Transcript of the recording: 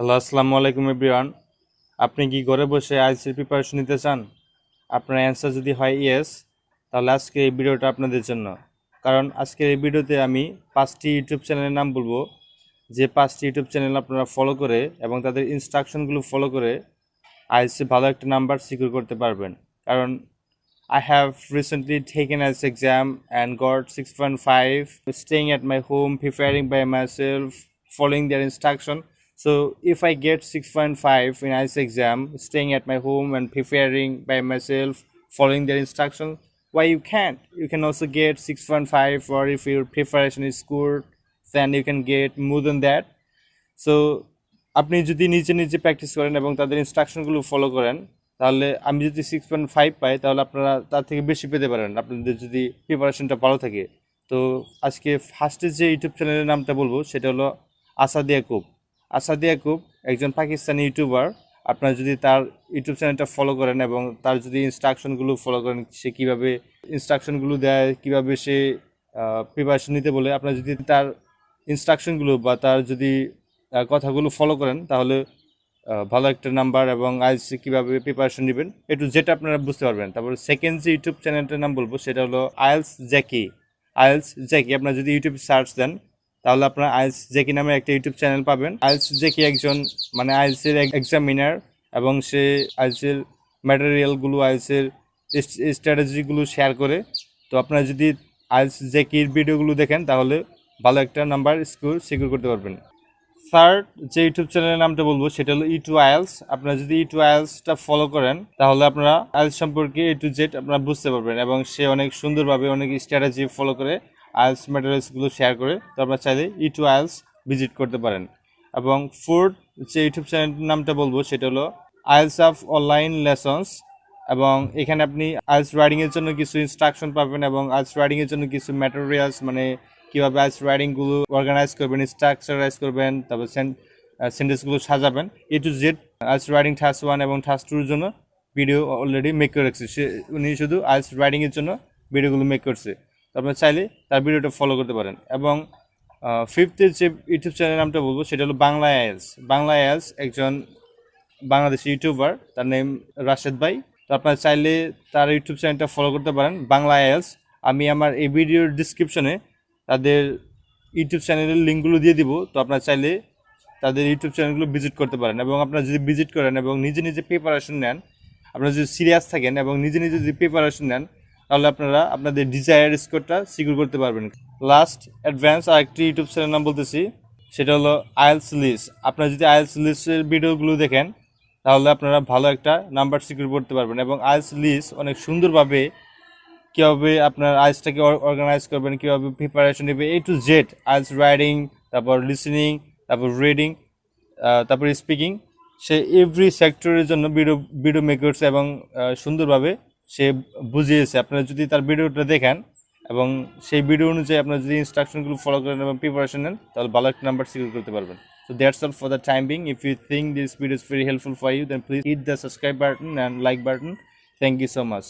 Hello, আসসালামু আলাইকুম everyone. আপনি কি ঘরে বসে আইসির প্রিপারেশন নিতে চান? আপনার অ্যান্সার যদি হয় ইয়েস তাহলে আজকে এই ভিডিওটা আপনাদের জন্য। কারণ আজকের এই ভিডিওতে আমি পাঁচটি ইউটিউব চ্যানেলের নাম বলব। যে পাঁচটি ইউটিউব চ্যানেল আপনারা ফলো করে এবং তাদের ইনস্ট্রাকশনগুলো ফলো করে আইসি ভালো একটা নাম্বার সিকিউর করতে পারবেন। কারণ I have recently I have recently taken as exam and got 6.5 staying at my home, preparing by myself, following their instruction so if i get 6.5 in IELTS exam staying at my home and preparing by myself following their instruction why you can't you can also get 6.5 or if your preparation is good then you can get more than that so আপনি যদি নিজে নিজে practice করেন এবং তাদের ইনস্ট্রাকশনগুলো follow করেন তাহলে আমি যদি সিক্স পয়েন্ট ফাইভ পাই তাহলে আপনারা তার থেকে বেশি পেতে পারেন আপনাদের যদি প্রিপারেশনটা ভালো থাকে তো আজকে ফার্স্টে যে ইউটিউব চ্যানেলের নামটা বলব সেটা হলো আসাদ ইয়াকুব আসাদ ইয়াকুব একজন পাকিস্তানি ইউটিউবার, আপনারা যদি তার ইউটিউব চ্যানেলটা ফলো করেন এবং তার যদি ইনস্ট্রাকশনগুলো ফলো করেন, সে কীভাবে ইনস্ট্রাকশনগুলো দেয়, কীভাবে সে প্রিপারেশন নিতে বলে, আপনারা যদি তার ইনস্ট্রাকশনগুলো বা তার যদি কথাগুলো ফলো করেন, তাহলে ভালো একটা নাম্বার এবং আইস কীভাবে প্রিপারেশন নেবেন একটু যেটা আপনারা বুঝতে পারবেন। তারপর সেকেন্ড যে ইউটিউব চ্যানেলটার নাম বলব, সেটা হলো আইলস জ্যাকি। আইলস জ্যাকি, আপনারা যদি ইউটিউবে সার্চ দেন তাহলে আপনারা আইলস জ্যাকি নামে একটা ইউটিউব চ্যানেল পাবেন। আইলস জ্যাকি একজন মানে আইলসের এক্সামিনার এবং সে আইলসের ম্যাটেরিয়ালগুলো আইলসের স্ট্র্যাটেজিগুলো শেয়ার করে। তো আপনারা যদি আইলস জ্যাকির ভিডিওগুলো দেখেন, তাহলে ভালো একটা নাম্বার স্কোর সিকিউর করতে পারবেন। থার্ড যে ইউটিউব চ্যানেলের নামটা বলব, সেটা হলো ই টু আইলস আপনারা যদি ই টু আইলসটা ফলো করেন, তাহলে আপনারা আইলস সম্পর্কে এ টু জেড আপনারা বুঝতে পারবেন এবং সে অনেক সুন্দরভাবে অনেক স্ট্র্যাটেজি ফলো করে আইলস ম্যাটেরিয়ালসগুলো শেয়ার করে তো আপনারা চাইলে ই টু আইলস ভিজিট করতে পারেন। এবং ফোর্থ যে ইউটিউব চ্যানেলটার নামটা বলব, সেটা হলো আইলস অফ অনলাইন লেসন্স এবং এখানে আপনি আইলস রাইডিংয়ের জন্য কিছু ইনস্ট্রাকশন পাবেন এবং আইলস রাইডিংয়ের জন্য কিছু ম্যাটেরিয়ালস মানে কীভাবে আইলস রাইডিংগুলো অর্গানাইজ করবেন স্ট্রাকচারাইজ করবেন, তারপর সেন্টেন্সগুলো সাজাবেন। A to Z IELTS writing task one এবং টাস্ক টুর জন্য ভিডিও অলরেডি মেক করে রাখছে সে, উনি শুধু আইলস রাইডিংয়ের জন্য ভিডিওগুলো মেক করছে। তো আপনারা চাইলে তার ভিডিওটা ফলো করতে পারেন। এবং ফিফথের যে ইউটিউব চ্যানেলের নামটা বলব, সেটা হলো বাংলা আইএলস বাংলা আইএলস একজন বাংলাদেশি ইউটিউবার, তার নেম রাশেদ ভাই। তো আপনারা চাইলে তার ইউটিউব চ্যানেলটা ফলো করতে পারেন, বাংলা আইএলস আমি আমার এই ভিডিওর ডিসক্রিপশনে তাদের ইউটিউব চ্যানেলের লিঙ্কগুলো দিয়ে দিব। তো আপনারা চাইলে তাদের ইউটিউব চ্যানেলগুলো ভিজিট করতে পারেন। এবং আপনারা যদি ভিজিট করেন এবং নিজে নিজে প্রিপারেশন নেন, আপনারা যদি সিরিয়াস থাকেন এবং নিজে নিজে যদি প্রিপারেশন নেন তাহলে আপনারা আপনাদের ডিজায়ার স্কোরটা সিকিউর করতে পারবেন। লাস্ট অ্যাডভান্স আর একটি ইউটিউব চ্যানেল নাম বলতেছি। সেটা হলো আইএলস লিস্ট আপনারা যদি আইএলস লিস্টের ভিডিওগুলো দেখেন, তাহলে আপনারা ভালো একটা নাম্বার সিকিউর করতে পারবেন এবং আইএলস লিস্ট অনেক সুন্দরভাবে কীভাবে আপনার আইসটাকে অর্গানাইজ করবেন, কীভাবে প্রিপারেশন নেবে A to Z IELTS writing তারপর লিসনিং তারপর রিডিং তারপর স্পিকিং সে এভরি সেক্টরের জন্য ভিডিও ভিডিও মেকার্স এবং সুন্দরভাবে সে বুঝিয়েছে। আপনারা যদি তার ভিডিওটা দেখেন এবং সেই ভিডিও অনুযায়ী আপনার যদি ইনস্ট্রাকশনগুলো ফলো করেন এবং প্রিপারেশন নেন, তাহলে ভালো একটা নাম্বার সিকিউর করতে পারবেন। So that's all for the time being if you think this video is very helpful for you then please hit the subscribe button and like button thank you so much